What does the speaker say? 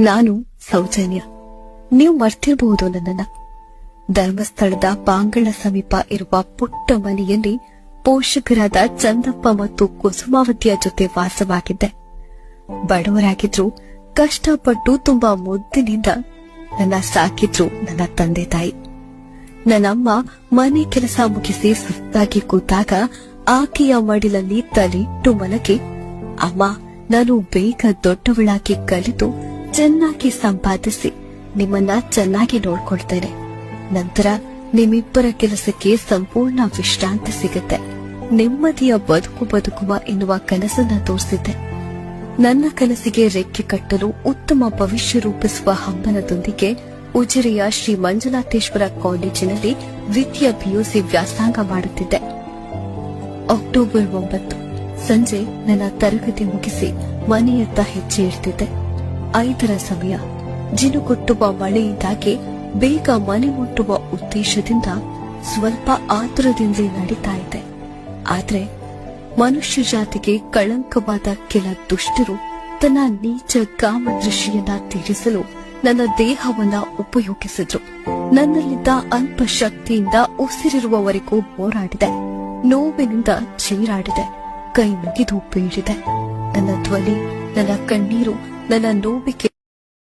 ನಾನು ಸೌಜನ್ಯ. ನೀವು ಮರ್ತಿರಬಹುದು ನನ್ನನ್ನ. ಧರ್ಮಸ್ಥಳದ ಪಾಂಗಳ ಸಮೀಪ ಇರುವ ಪುಟ್ಟ ಮನೆಯಲ್ಲಿ ಪೋಷಕರಾದ ಚಂದಪ್ಪ ಮತ್ತು ಕುಸುಮಾವತಿಯ ಜೊತೆ ವಾಸವಾಗಿದ್ದೆ. ಬಡವರಾಗಿದ್ರು, ಕಷ್ಟಪಟ್ಟು ತುಂಬಾ ಮುದ್ದಿನಿಂದ ನನ್ನ ಸಾಕಿದ್ರು ನನ್ನ ತಂದೆ ತಾಯಿ. ನನ್ನಮ್ಮ ಮನೆ ಕೆಲಸ ಮುಗಿಸಿ ಸುಸ್ತಾಗಿ ಕೂತಾಗ ಆಕೆಯ ಮಡಿಲಲ್ಲಿ ತಲಿಟ್ಟು ಮಲಗಿ, ಅಮ್ಮ, ನಾನು ಬೇಗ ದೊಡ್ಡವಳಾಗಿ ಕಲಿತು ಚೆನ್ನಾಗಿ ಸಂಪಾದಿಸಿ ನಿಮ್ಮನ್ನ ಚೆನ್ನಾಗಿ ನೋಡ್ಕೊಳ್ತೇನೆ. ನಂತರ ನಿಮ್ಮಿಬ್ಬರ ಕೆಲಸಕ್ಕೆ ಸಂಪೂರ್ಣ ವಿಶ್ರಾಂತಿ ಸಿಗುತ್ತೆ. ನೆಮ್ಮದಿಯ ಬದುಕು ಬದುಕುವ ಎನ್ನುವ ಕನಸನ್ನ ತೋರಿಸಿದ್ದೆ ನನ್ನ ಕನಸಿಗೆ ರೆಕ್ಕೆ ಕಟ್ಟಲು ಉತ್ತಮ ಭವಿಷ್ಯ ರೂಪಿಸುವ ಹಂಬಲದೊಂದಿಗೆ ಉಜಿರೆಯ ಶ್ರೀ ಮಂಜುನಾಥೇಶ್ವರ ಕಾಲೇಜಿನಲ್ಲಿ ದ್ವಿತೀಯ ಪಿಯುಸಿ ವ್ಯಾಸಂಗ ಮಾಡುತ್ತಿದ್ದೆ. ಅಕ್ಟೋಬರ್ ಒಂಬತ್ತು, ಸಂಜೆ ನನ್ನ ತರಗತಿ ಮುಗಿಸಿ ಮನೆಯತ್ತ ಹೆಜ್ಜೆ ಇಡ್ತಿದ್ದೆ. ಐದರ ಸಮಯ. ಜಿನುಗುಟ್ಟುವ ಮಳೆಯಿಂದಾಗಿ ಬೇಗ ಮನೆ ಮುಟ್ಟುವ ಉದ್ದೇಶದಿಂದ ಸ್ವಲ್ಪ ಆತುರದಿಂದಲೇ ನಡೀತಾ ಇದೆ. ಆದ್ರೆ ಮನುಷ್ಯ ಜಾತಿಗೆ ಕಳಂಕವಾದ ಕೆಲ ದುಷ್ಟರು ತನ್ನ ನೀಚ ಕಾಮ ದೃಷ್ಟಿಯನ್ನ ತೀರಿಸಲು ನನ್ನ ದೇಹವನ್ನ ಉಪಯೋಗಿಸಿದ್ರು. ನನ್ನಲ್ಲಿದ್ದ ಅಲ್ಪ ಶಕ್ತಿಯಿಂದ ಉಸಿರಿರುವವರೆಗೂ ಹೋರಾಡಿದೆ. ನೋವಿನಿಂದ ಚೀರಾಡಿದೆ. ಕೈ ಮುಗಿದು ಬೀಳಿದೆ. ನನ್ನ ಧ್ವನಿ ನನ್ನ ಕಣ್ಣೀರು ನನ್ನ ನೋವಿಗೆ